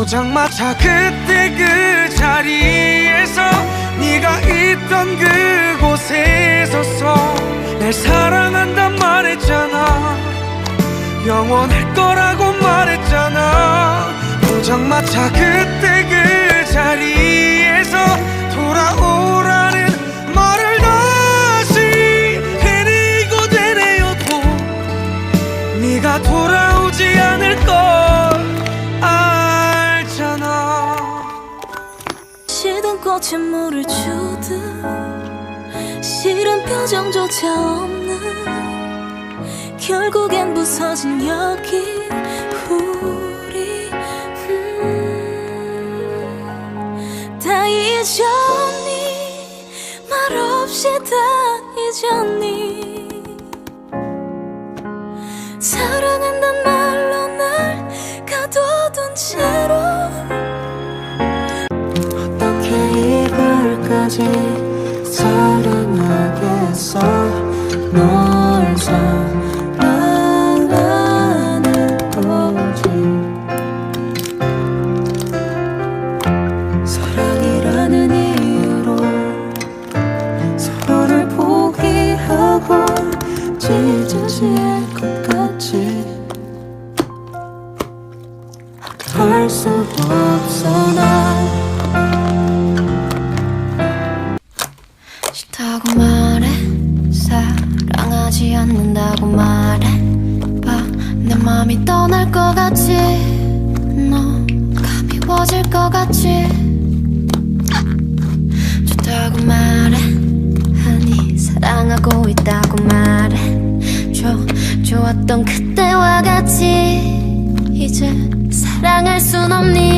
포장마차 그때 그 자리에서 네가 있던 그곳에 서서 날 사랑한단 말했잖아. 영원할 거라고 말했잖아. 포장마차 그 꽃에 물을 주듯 싫은 표정조차 없는 결국엔 부서진 여기 우리. 음, 다 잊었니? 말 없이 다 잊었니 이별까지 사랑하겠어? 널 사랑하는 거지. 사랑이라는 이유로 서로를 포기하고 찢어질 것 같지. 할 수 없어 난 싫다고 말해. 사랑하지 않는다고 말해. 봐내 맘이 떠날 것 같지? 너가 미워질 것 같지? 좋다고 말해. 아니 사랑하고 있다고 말해. 좋 좋았던 그때와 같이 이제 사랑할 순 없니